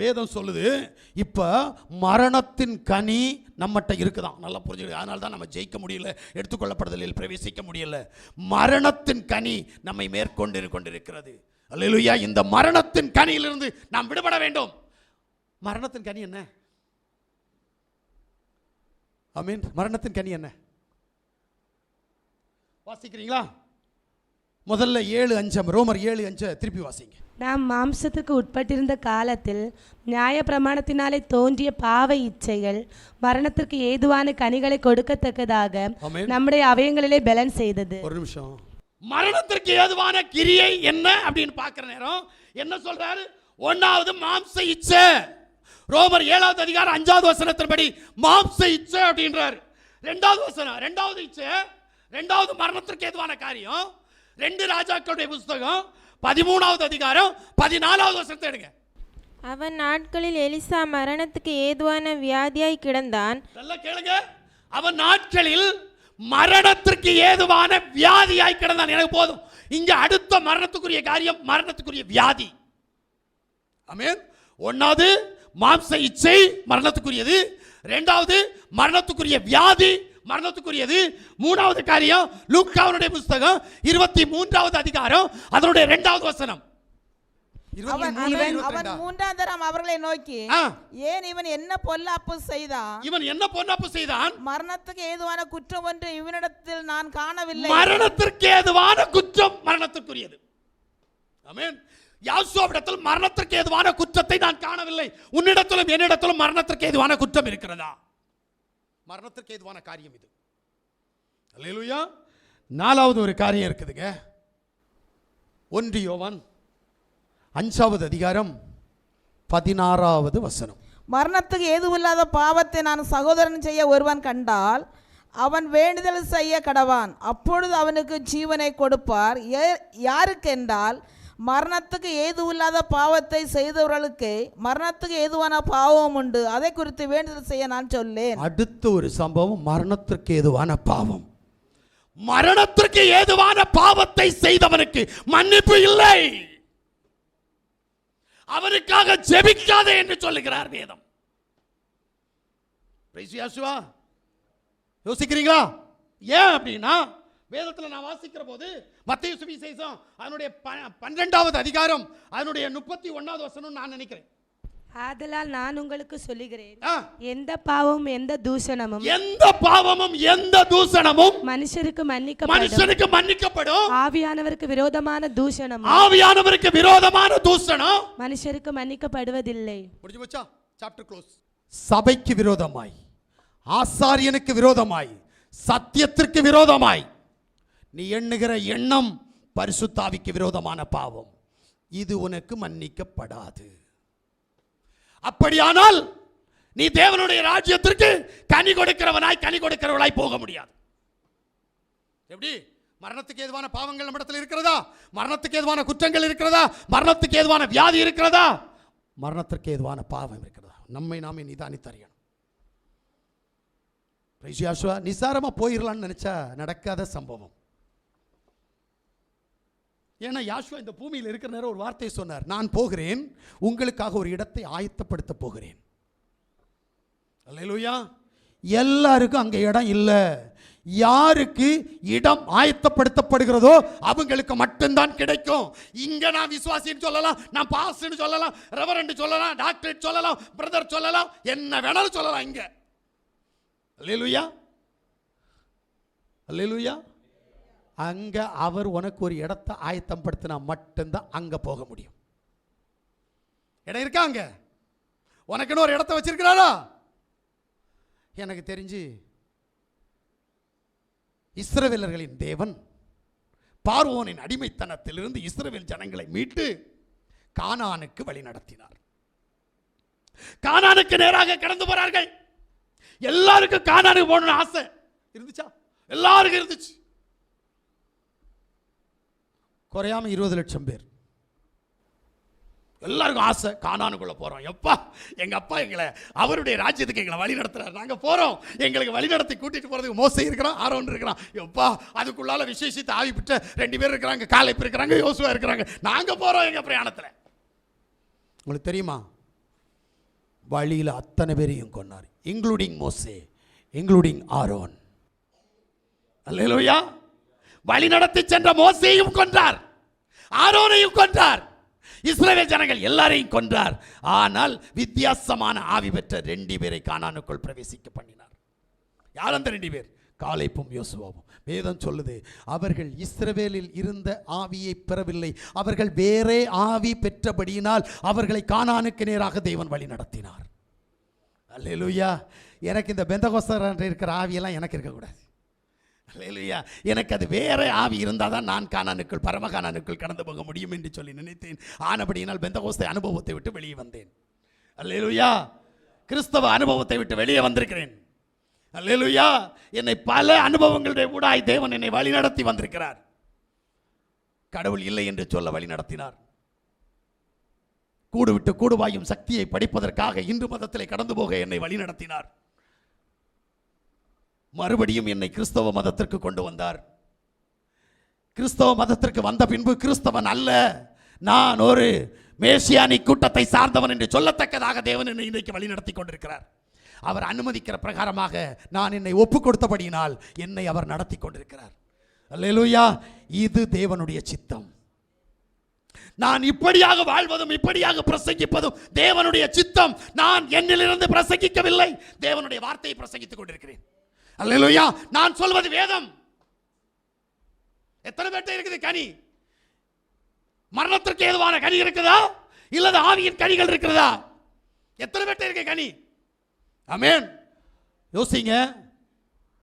வேதம் சொல்லுது இப்போ மரணத்தின் கனி நம்மகிட்ட இருக்குதான். நல்லா புரிஞ்சுக்கிது அதனால தான் நம்ம ஜெயிக்க முடியல எடுத்துக்கொள்ளப்படுதலில் பிரவேசிக்க முடியல. மரணத்தின் கனி நம்மை மேற்கொண்டு கொண்டிருக்கிறது. அல்லேலூயா இந்த மரணத்தின் கனியிலிருந்து நாம் விடுபட வேண்டும். மரணத்தின் கனி என்ன? ஐ மீன் மரணத்தின் கனி என்ன? வாசிக்கிறீங்களா? முதல்ல ஏழு அஞ்சம் ரோமர் ஏழு அஞ்சை திருப்பி வாசிங்க. நாம் மாம்சத்துக்கு உட்பட்டிருந்த காலத்தில் நியாய பிரமாணத்தினாலே தோன்றிய பாவ இச்சைகள் மரணத்திற்கு ஏதுவான கனிகளை கொடுக்கத்தக்கதாக. நம்முடைய அவயங்களிலே பலன் செய்தது. ஒரு நிமிஷம். மரணத்திற்கு ஏதுவான கிரியை என்ன அப்படின்னு பார்க்கிற நேரம் என்ன சொல்றாரு? ஒன்னாவது மாம்ச இச்சை. ரோமர் ஏழாவது அதிகாரம் அஞ்சாவது வசனத்தின்படி மாம்ச இச்சை அப்படின்றாரு. ரெண்டாவது வசனம் ரெண்டாவது இச்சை ரெண்டாவது மரணத்திற்கு ஏதுவான காரியம் ரெண்டு ராஜாக்களுடைய புஸ்தகம் பதிமூணாவது அதிகாரம் பதினாலாவது வசனத்தை எடுங்க. அவன் நாட்களில் எலிசா மரணத்துக்கு ஏதுவான வியாதியாய் கிடந்தான். நல்லா கேளுங்க. அவன் நாட்களில் மரணத்திற்கு ஏதுவான வியாதியாய் கிடந்தான். எனக்கு போதும். இங்க அடுத்த மரணத்துக்குரிய காரியம் மரணத்துக்குரிய வியாதி. ஆமென். ஒன்னாவது மாம்ச இச்சை மரணத்துக்குரியது. ரெண்டாவது மரணத்துக்குரிய வியாதி மரணத்துக்குரியது. மூணாவது காரியம் லூக்காவுடைய புஸ்தகம் இருபத்தி மூன்றாவது அதிகாரம் அதனுடைய இரண்டாவது வசனம். அவன்? மூன்றாம் தரம் அவர்களை நோக்கி ஆ. ஏன் இவன் என்ன பொல்லாப்பு செய்தான்? இவன் என்ன பொன்னப்பு செய்தான்? மரணத்துக்கு ஏதுவான குற்றம் ஒன்று இவனிடத்தில் நான் காணவில்லை. மரணத்திற்கு ஏதுவான குற்றம் மரணத்திற்குரியது ஆமென் யாசோவிடத்தில் மரணத்திற்கு ஏதுவான குற்றத்தை நான் காணவில்லை. உன்னிடத்திலும் என்னிடத்திலும் மரணத்திற்கு ஏதுவான குற்றம் இருக்கிறதா? மரணத்திற்கு ஏதுவான காரியம் இது. அல்லேலூயா. நாலாவது ஒரு காரியம் இருக்குதுங்க. ஒன்று யோவான் அஞ்சாவது அதிகாரம் பதினாறாவது வசனம். மரணத்துக்கு ஏதுமில்லாத பாவத்தை நான் சகோதரன் செய்ய ஒருவன் கண்டால் அவன் வேண்டுதல் செய்ய கடவான். அப்பொழுது அவனுக்கு ஜீவனை கொடுப்பார். ஏ- யாருக்கென்றால் மரணத்துக்கு ஏதுவில்லாத பாவத்தை செய்தவர்களுக்கு மரணத்துக்கு ஏதுவான பாவம் உண்டு. அதை குறித்து வேண்டுதல் செய்ய நான் சொல்லேன். அடுத்த ஒரு சம்பவம் மரணத்திற்கு ஏதுவான பாவம். மரணத்திற்கு ஏதுவான பாவத்தை செய்தவனுக்கு மன்னிப்பு இல்லை. அவனுக்காக ஜெபிக்காதே என்று சொல்லுகிறார் வேதம். யோசிக்கிறீங்களா? ஏன் அப்படின்னா வேதத்தில் நான் வாசிக்கிற போது மத்திய சுவிசேஷம் அதனுடைய பன்னிரெண்டாவது அதிகாரம் அதனுடைய முப்பத்தி ஒன்னாவது வசனம் நான் நினைக்கிறேன். ஆதலால் நான் உங்களுக்கு சொல்லுகிறேன் எந்த பாவமும் எந்த தூஷணமும் எந்த பாவமும் எந்த தூசணமும் மனுஷருக்கு மன்னிக்கப்படும். மனுஷனுக்கு மன்னிக்கப்படும். ஆவியானவருக்கு விரோதமான தூஷணமும் ஆவியானவருக்கு விரோதமான தூஷணம். மனுஷருக்கு மன்னிக்கப்படுவதில்லை. முடிஞ்சு போச்சா? சாப்டர் க்ளோஸ் சபைக்கு விரோதமாய் ஆசாரியனுக்கு விரோதமாய் சத்தியத்திற்கு விரோதமாய் நீ எண்ணுகிற எண்ணம் பரிசுத்தாவிக்கு விரோதமான பாவம். இது உனக்கு மன்னிக்கப்படாது. அப்படியானால் நீ தேவனுடைய ராஜ்யத்திற்கு கனி கொடுக்கிறவனாய் கனி கொடுக்கிறவளாய் போக முடியாது. எப்படி? மரணத்துக்கு ஏதுவான பாவங்கள் நம்மிடத்தில் இருக்கிறதா? மரணத்துக்கு ஏதுவான குற்றங்கள் இருக்கிறதா? மரணத்துக்கு ஏதுவான வியாதி இருக்கிறதா? மரணத்திற்கு ஏதுவான பாவம் இருக்கிறதா? நம்மை நாமே நிதானித்தறியணும் தறியணும் யாஷுவா நிசாரமா போயிடலாம்னு நினைச்சா நடக்காத சம்பவம். ஏன்னா யாஷ்வா இந்த பூமியில் இருக்கிற நேரம் ஒரு வார்த்தையை சொன்னார் நான் போகிறேன் உங்களுக்காக ஒரு இடத்தை ஆயத்தப்படுத்த போகிறேன். அல்லேலூயா. எல்லாருக்கும் அங்கே இடம் இல்லை. யாருக்கு இடம் ஆயத்தப்படுத்தப்படுகிறதோ அவங்களுக்கு மட்டும்தான் கிடைக்கும். இங்கே நான் விசுவாசின்னு சொல்லலாம் நான் பாஸ்ன்னு சொல்லலாம் ரெவரண்ட் சொல்லலாம் டாக்டரேட் சொல்லலாம் பிரதர் சொல்லலாம் என்ன வேணாலும் சொல்லலாம் இங்கே. அல்லேலூயா. அல்லேலூயா. அங்கே அவர் உனக்கு ஒரு இடத்தை ஆயத்தம் படுத்தினா மட்டும்தான் அங்கே போக முடியும். இடம் இருக்கா அங்கே? உனக்குன்னு ஒரு இடத்த வச்சிருக்கிறாரா? எனக்கு தெரிஞ்சு இஸ்ரவேலர்களின் தேவன் பார்வோனின் அடிமைத்தனத்திலிருந்து இஸ்ரவேல் ஜனங்களை மீட்டு கானானுக்கு வழி நடத்தினார். கானானுக்கு நேராக கடந்து போறார்கள். எல்லாருக்கும் கானானுக்கு போகணும்னு ஆசை இருந்துச்சா? எல்லாருக்கும் இருந்துச்சு. குறையாம இருபது லட்சம் பேர். எல்லாருக்கும் ஆசை காணானுக்குள்ளே போகிறோம் எப்பா எங்கள் அப்பா எங்களை அவருடைய ராஜ்யத்துக்கு எங்களை வழி நடத்துகிறார் நாங்கள் போகிறோம் எங்களுக்கு வழி நடத்தி கூட்டிகிட்டு போகிறதுக்கு மோசை இருக்கிறோம் ஆரோன் இருக்கிறான். எப்பா அதுக்குள்ளால விசேஷித்து ஆவிப்பிட்ட ரெண்டு பேர் இருக்கிறாங்க காலைப்பு இருக்கிறாங்க யோசுவா இருக்கிறாங்க. நாங்கள் போகிறோம் எங்கள் பிரயாணத்தில். உங்களுக்கு தெரியுமா? வழியில் அத்தனை பேரையும் கொண்டார் இன்க்ளூடிங் மோசே இன்க்ளூடிங் ஆரோன். அல்லையா வழி நடத்தி சென்ற மோசையும் கொன்றார். ஆரோனையும் கொன்றார். இஸ்ரேல் ஜனங்கள் எல்லாரையும் கொன்றார். ஆனால் வித்தியாசமான ஆவி பெற்ற ரெண்டு பேரை காணானுக்குள் பிரவேசிக்க பண்ணினார். யார் அந்த ரெண்டு பேர்? காலைப்பும் யோசுவாவும். வேதம் சொல்லுது அவர்கள் இஸ்ரவேலில் இருந்த ஆவியை பெறவில்லை. அவர்கள் வேறே ஆவி பெற்றபடியினால் அவர்களை காணானுக்கு நேராக தேவன் வழி நடத்தினார். அல்லேலூயா. எனக்கு இந்த பெந்தகோஸ்தர் இருக்கிற ஆவியெல்லாம் எனக்கு இருக்கக்கூடாது. இல்லையா எனக்கு அது வேற ஆவி இருந்தால் தான் நான் காணானுக்குள் பரம காணானுக்குள் கடந்து போக முடியும் என்று சொல்லி நினைத்தேன். ஆனபடியினால் பெந்தகோஸ்தை அனுபவத்தை விட்டு வெளியே வந்தேன். அல்லேலூயா கிறிஸ்தவ அனுபவத்தை விட்டு வெளியே வந்திருக்கிறேன். அல்லேலூயா என்னை பல அனுபவங்களுடைய ஊடாய் தேவன் என்னை வழி நடத்தி வந்திருக்கிறார். கடவுள் இல்லை என்று சொல்ல வழி நடத்தினார். கூடுவிட்டு கூடுவாயும் சக்தியை படிப்பதற்காக இந்து மதத்திலே கடந்து போக என்னை வழி நடத்தினார். மறுபடியும் என்னை கிறிஸ்தவ மதத்திற்கு கொண்டு வந்தார். கிறிஸ்தவ மதத்திற்கு வந்த பின்பு கிறிஸ்தவன் அல்ல. நான் ஒரு மேசியானி கூட்டத்தை சார்ந்தவன் என்று சொல்லத்தக்கதாக தேவன் என்னை இன்றைக்கு வழிநடத்தி கொண்டிருக்கிறார். அவர் அனுமதிக்கிற பிரகாரமாக நான் என்னை ஒப்பு கொடுத்தபடியினால் என்னை அவர் நடத்தி கொண்டிருக்கிறார். அல்லேலூயா இது தேவனுடைய சித்தம். நான் இப்படியாக வாழ்வதும் இப்படியாக பிரசங்கிப்பதும் தேவனுடைய சித்தம். நான் என்னிலிருந்து பிரசங்கிக்கவில்லை. தேவனுடைய வார்த்தையை பிரசங்கித்துக் கொண்டிருக்கிறேன். அல்லையா நான் சொல்வது வேதம். எத்தனை பேர்ட்ட இருக்குது கனி? மரணத்திற்கு ஏதுவான கனி இருக்குதா? இல்லது ஆவியின் கனிகள் இருக்கிறதா எத்தனை பேர்ட்ட இருக்கு கனி? அமேன் யோசிங்க.